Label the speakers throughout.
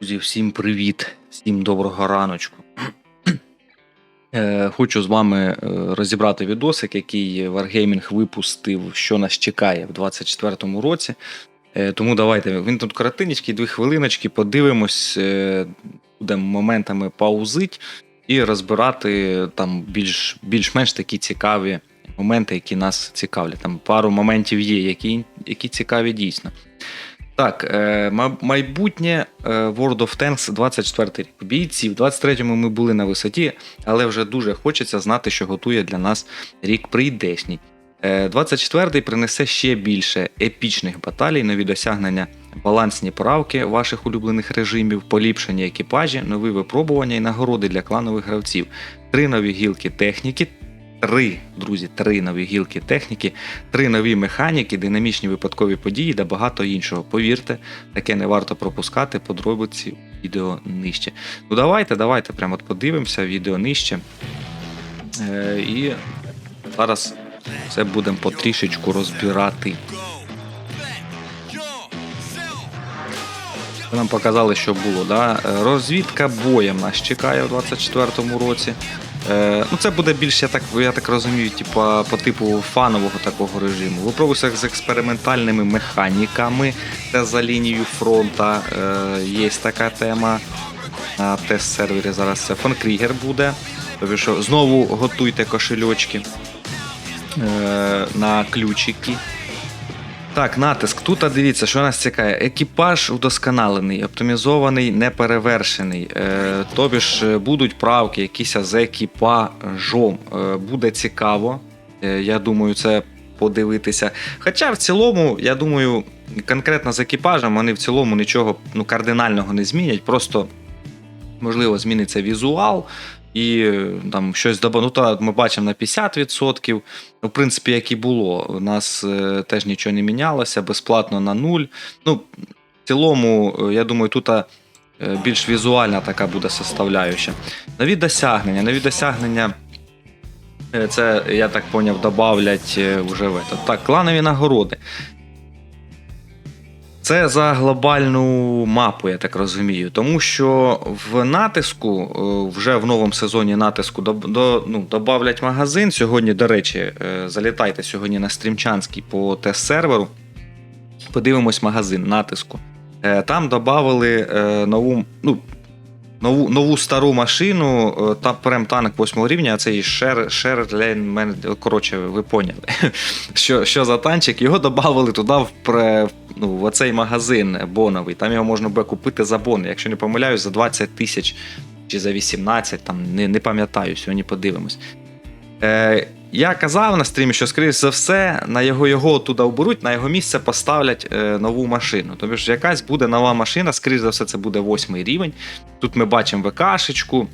Speaker 1: Друзі, всім привіт, всім доброго раночку. Е, Хочу з вами е, розібрати відосик, який Wargaming випустив, що нас чекає в 2024 році. Е, Тому давайте. Він тут коротенький, дві хвилиночки, подивимось, будемо моментами паузить і розбирати там більш, більш-менш такі цікаві моменти, які нас цікавлять. Там пару моментів є, які, які цікаві дійсно. Так, е, майбутнє е, World of Tanks 24 рік. Бійці в 23-му ми були на висоті, але вже дуже хочеться знати, що готує для нас рік прийдешній. Е, 24-й принесе ще більше епічних баталій, нові досягнення, балансні правки ваших улюблених режимів, поліпшення екіпажі, нові випробування і нагороди для кланових гравців, три нові гілки техніки. Три, друзі, три нові гілки техніки, три нові механіки, динамічні випадкові події та багато іншого. Повірте, таке не варто пропускати. Подробиці відео нижче. Ну давайте, давайте прямо подивимося відео нижче. Е, і зараз все будемо потрішечку розбирати. Нам показали, що було. Да? Е, Розвідка боєм нас чекає у 24-му році. Е, ну, це буде більш, я так, я так розумію, типа, по типу фанового такого режиму. Випробуйся з експериментальними механіками. Це за лінією фронта. Е, є така тема. На тест-сервері зараз це фон Крігер буде. Тобто, що знову готуйте кошельочки е, на ключики. Так, натиск. Тут дивіться, що нас цікавить. Екіпаж удосконалений, оптимізований, неперевершений. Е, тобі ж е, будуть правки, якісь з екіпажом. Е, буде цікаво. Я думаю, це подивитися. Хоча в цілому, я думаю, конкретно з екіпажем вони в цілому нічого ну, кардинального не змінять. Просто, можливо, зміниться візуал. І там щось доба. Ну, то ми бачимо на 50%. Ну, в принципі, як і було. У нас е, теж нічого не мінялося, безплатно на нуль. Ну, в цілому, е, я думаю, тут е, більш візуальна така буде составляюча. Нові досягнення. Нові досягнення. Це, я так поняв, добавлять вже в этот. Так, кланові нагороди. Це за глобальну мапу, я так розумію. Тому що в натиску, е, вже в новому сезоні натиску до, до, ну, добавлять магазин. Сьогодні, до речі, е, залітайте сьогодні на стрімчанський по тест-серверу. Подивимось магазин натиску. Е, Там додали нову, ну, нову, нову стару машину, та прям танк 8 рівня, а це і Шер, Шерлен, мен- коротше, ви поняли, що, що за танчик. Його додали туди в, ну, в оцей магазин боновий. Там його можна буде купити за бони. Якщо не помиляюсь, за 20 тисяч чи за 18, там не, не пам'ятаю, сьогодні подивимось. Е, я казав на стрімі, що, скоріш за все, на його його туди оберуть, на його місце поставлять е, нову машину. Тобто ж якась буде нова машина, скоріш за все, це буде восьмий рівень. Тут ми бачимо ВКшечку,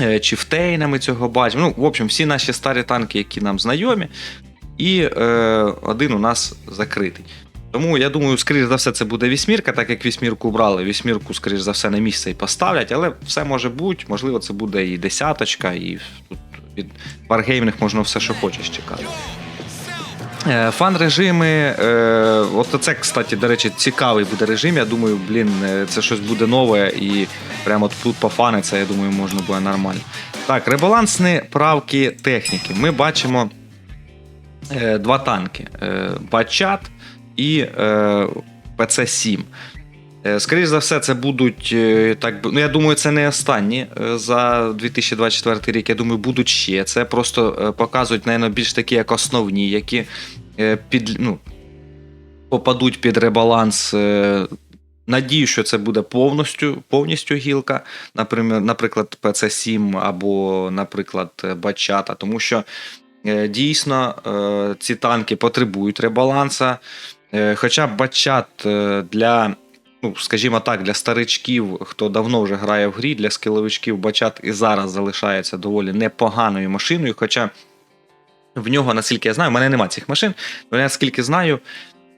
Speaker 1: е, Чіфтейна ми цього бачимо. Ну, в общем, всі наші старі танки, які нам знайомі, і е, один у нас закритий. Тому я думаю, скоріш за все, це буде вісьмірка, так як вісьмірку брали. Вісьмірку, скоріш за все, на місце і поставлять, але все може бути. Можливо, це буде і десяточка, і тут від Wargaming можна все, що хочеш чекати. Е, Фан-режими. Е, от це, кстати, до речі, цікавий буде режим. Я думаю, блін, е, це щось буде нове і прямо тут пофаниться, я думаю, можна буде нормально. Так, ребалансні правки техніки. Ми бачимо два танки: Бачат і е, ПЦ-7. Е, Скоріше за все, це будуть е, так. Ну, я думаю, це не останні за 2024 рік. Я думаю, будуть ще. Це просто показують, навіть, більш такі, як основні, які під, ну, попадуть під ребаланс. Надію, що це буде повністю, повністю гілка, наприклад, наприклад, PC7 або, наприклад, Бачата, тому що дійсно ці танки потребують ребаланса. Е, Хоча Бачат е, для, ну, скажімо так, для старичків, хто давно вже грає в грі, для скіловичків Бачат і зараз залишається доволі непоганою машиною. Хоча в нього, наскільки я знаю, в мене нема цих машин, але наскільки знаю,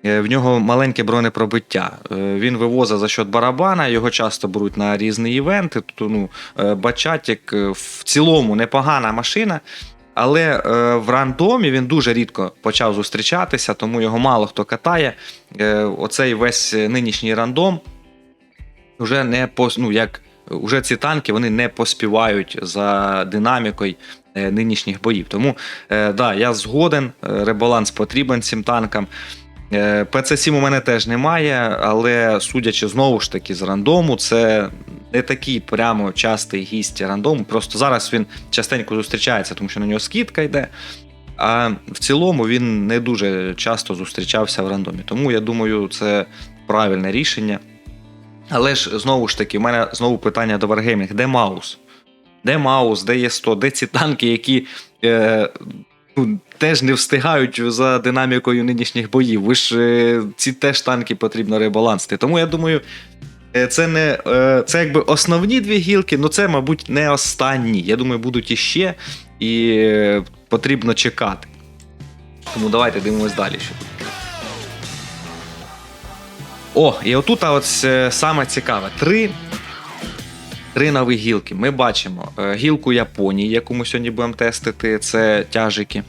Speaker 1: е, в нього маленьке бронепробиття. Він вивозить за счет барабана, його часто беруть на різні івенти. Тобто, ну, Бачатік в цілому непогана машина. Але е, в рандомі він дуже рідко почав зустрічатися, тому його мало хто катає. Е, оцей весь нинішній рандом вже не пос, ну, як уже ці танки вони не поспівають за динамікою е, нинішніх боїв. Тому е, да, я згоден, е, ребаланс потрібен цим танкам. Е, ПЦ-7 у мене теж немає, але судячи знову ж таки з рандому, це не такий прямо частий гість рандому. Просто зараз він частенько зустрічається, тому що на нього скидка йде. А в цілому він не дуже часто зустрічався в рандомі. Тому я думаю, це правильне рішення. Але ж знову ж таки, в мене знову питання до Wargaming. Де Маус? Де Маус, де є 100, де ці танки, які е, ну, теж не встигають за динамікою нинішніх боїв. Ви ж е, ці теж танки потрібно ребалансити. Тому я думаю, це не е, це якби основні дві гілки, але це, мабуть, не останні. Я думаю, будуть іще, і е, потрібно чекати. Тому давайте дивимось далі. Що тут. О, і отут от е, саме цікаве. Три, три нові гілки. Ми бачимо е, гілку Японії, яку ми сьогодні будемо тестити. Це тяжики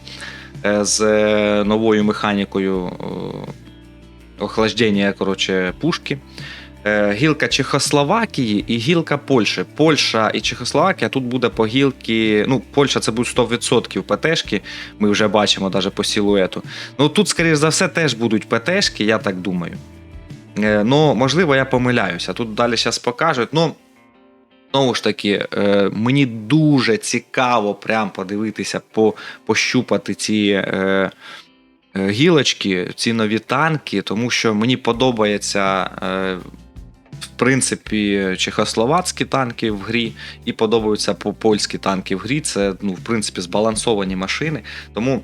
Speaker 1: е, з е, новою механікою е, охлаждення коротше, пушки. Е, Гілка Чехословакії і гілка Польщі. Польща і Чехословакія тут буде по гілки. Ну, Польща це будуть 100% ПТшки. Ми вже бачимо навіть по силуету. Ну тут, скоріш за все, теж будуть ПТшки, я так думаю. Ну, можливо, я помиляюся. Тут далі зараз покажуть. Ну, знову ж таки, е, мені дуже цікаво прям подивитися, по, пощупати ці гілочки, ці нові танки, тому що мені подобається. В принципі, чехословацькі танки в грі і подобаються польські танки в грі. Це, ну, в принципі, збалансовані машини. Тому,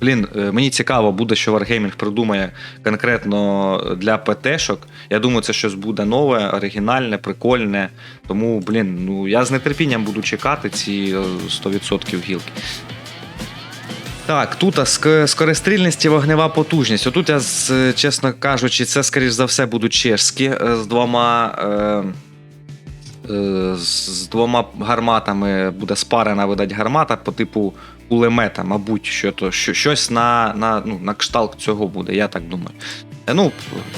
Speaker 1: блін, е, мені цікаво буде, що Wargaming придумає конкретно для ПТ-шок. Я думаю, це щось буде нове, оригінальне, прикольне. Тому, блін, ну я з нетерпінням буду чекати ці е, 100% гілки. Так, тут скорострільність і вогнева потужність. Отут я, чесно кажучи, це, скоріш за все, будуть чешські е, з двома. Е, е, з двома гарматами буде спарена, видать, гармата по типу кулемета, мабуть, що то, що, щось на, на, ну, на кшталт цього буде, я так думаю. Ну,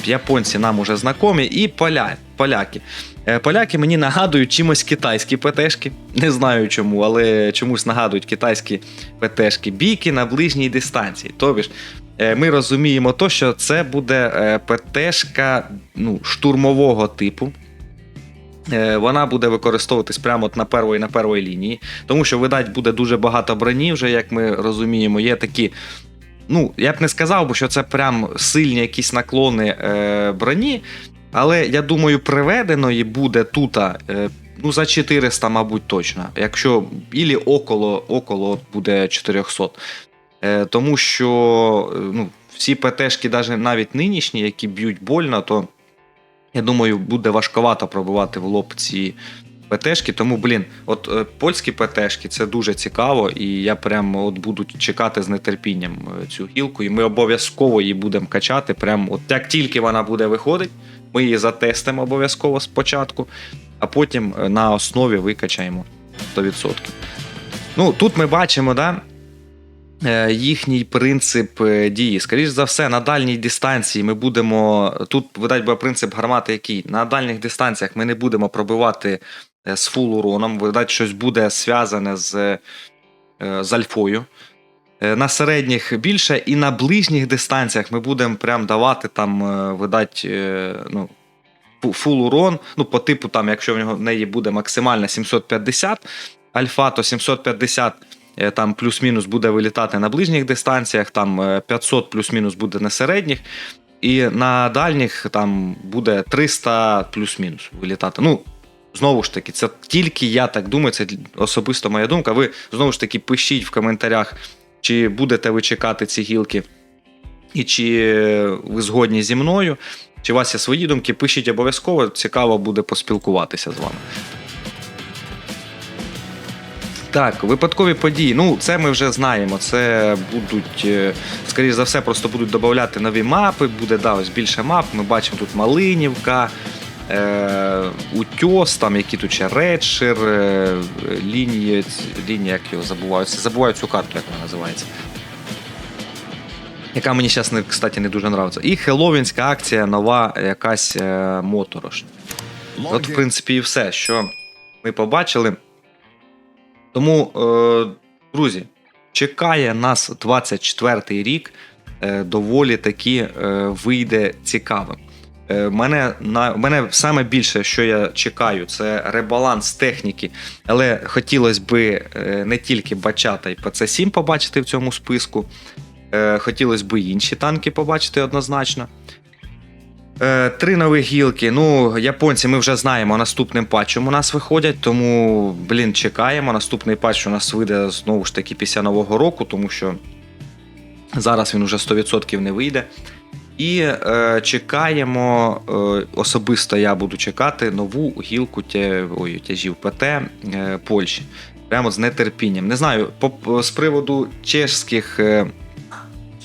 Speaker 1: японці нам уже знайомі, і поля, поляки. Е, Поляки мені нагадують чимось китайські ПТшки. Не знаю чому, але чомусь нагадують китайські ПТшки. Бійки на ближній дистанції. Тобі ж, е, ми розуміємо то, що це буде е, ПТшка ну, штурмового типу. Вона буде використовуватись прямо от на первої на первої лінії, тому що, видать, буде дуже багато броні, вже як ми розуміємо, є такі. Ну, я б не сказав, би, що це прям сильні якісь наклони е, броні, але я думаю, приведеної буде тут е, ну, за 400, мабуть, точно. Якщо ілі около, около буде 400. Е, тому що е, ну, всі ПТшки, навіть, навіть нинішні, які б'ють больно, то я думаю, буде важковато пробувати в лоб ці ПТшки. Тому, блін, от польські ПТшки це дуже цікаво, і я прямо от буду чекати з нетерпінням цю гілку, і ми обов'язково її будемо качати. Прямо от як тільки вона буде виходить, ми її затестимо обов'язково спочатку, а потім е, на основі викачаємо 100%. Ну, тут ми бачимо, да, е, їхній принцип е, дії. Скоріше за все, на дальній дистанції ми будемо. Тут, видать, буде принцип гармати, який на дальніх дистанціях ми не будемо пробивати з фул уроном. Видать, щось буде зв'язане з, з альфою. Е, На середніх більше, і на ближніх дистанціях ми будемо прям давати там, е, видать, е, ну, фул урон. Ну, по типу, там, якщо в нього неї буде максимально 750 альфа, то 750 е, там плюс-мінус буде вилітати на ближніх дистанціях, там е, 500 плюс-мінус буде на середніх. І на дальніх там буде 300 плюс-мінус вилітати. Ну, знову ж таки, це тільки я так думаю, це особисто моя думка. Ви знову ж таки пишіть в коментарях, чи будете ви чекати ці гілки, і чи ви згодні зі мною, чи у вас є свої думки, пишіть обов'язково, цікаво буде поспілкуватися з вами. Так, випадкові події. Ну, це ми вже знаємо. Це будуть, е, скоріш за все, просто будуть додати нові мапи. Буде да, ось більше мап. Ми бачимо тут Малинівка, е, Утьос, там які тут ще Редшир, е, лінії, лінії, як його забувають. Забуваю цю карту, як вона називається. Яка мені зараз, кстати, не дуже подобається. І хеллоуінська акція, нова якась е, моторошна. От, в принципі, і все, що ми побачили. Тому, е, друзі, чекає нас 24-й рік. Е, доволі таки е, вийде цікавим. Е, мене, на, мене саме більше, що я чекаю, це ребаланс техніки. Але хотілося би е, не тільки Бачата і ПЦ-7 побачити в цьому списку. Е, хотілося б інші танки побачити однозначно. Три нові гілки. Ну, японці ми вже знаємо, наступним патчем у нас виходять, тому, блін, чекаємо. Наступний патч у нас вийде знову ж таки після Нового року, тому що зараз він уже 100% не вийде. І е, чекаємо, е, особисто я буду чекати нову гілку тя, ой, тяжів ПТ е, Польщі. Прямо з нетерпінням. Не знаю, по, з приводу чешських. Е,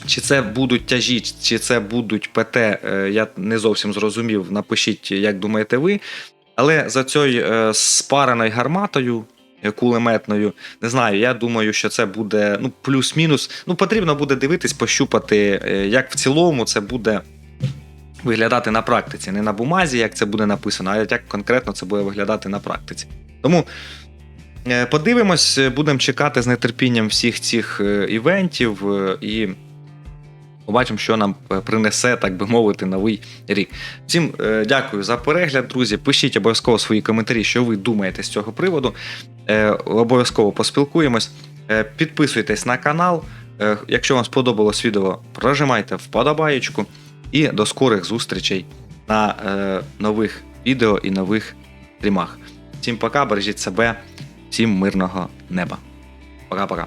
Speaker 1: чи це будуть тяжі, чи це будуть ПТ, е, я не зовсім зрозумів. Напишіть, як думаєте ви. Але за цією е, спареною гарматою кулеметною, не знаю, я думаю, що це буде ну, плюс-мінус. Ну, потрібно буде дивитись, пощупати, е, як в цілому це буде виглядати на практиці. Не на бумазі, як це буде написано, а як конкретно це буде виглядати на практиці. Тому. е, Подивимось, е, будемо чекати з нетерпінням всіх цих е, івентів е, і побачимо, що нам е, принесе, так би мовити, новий рік. Всім е, дякую за перегляд, друзі. Пишіть обов'язково свої коментарі, що ви думаєте з цього приводу. Е, Обов'язково поспілкуємось. Е, Підписуйтесь на канал. Е, Якщо вам сподобалось відео, прожимайте вподобаєчку. І до скорих зустрічей на нових відео і нових стрімах. Всім пока, бережіть себе, всім мирного неба. Пока-пока.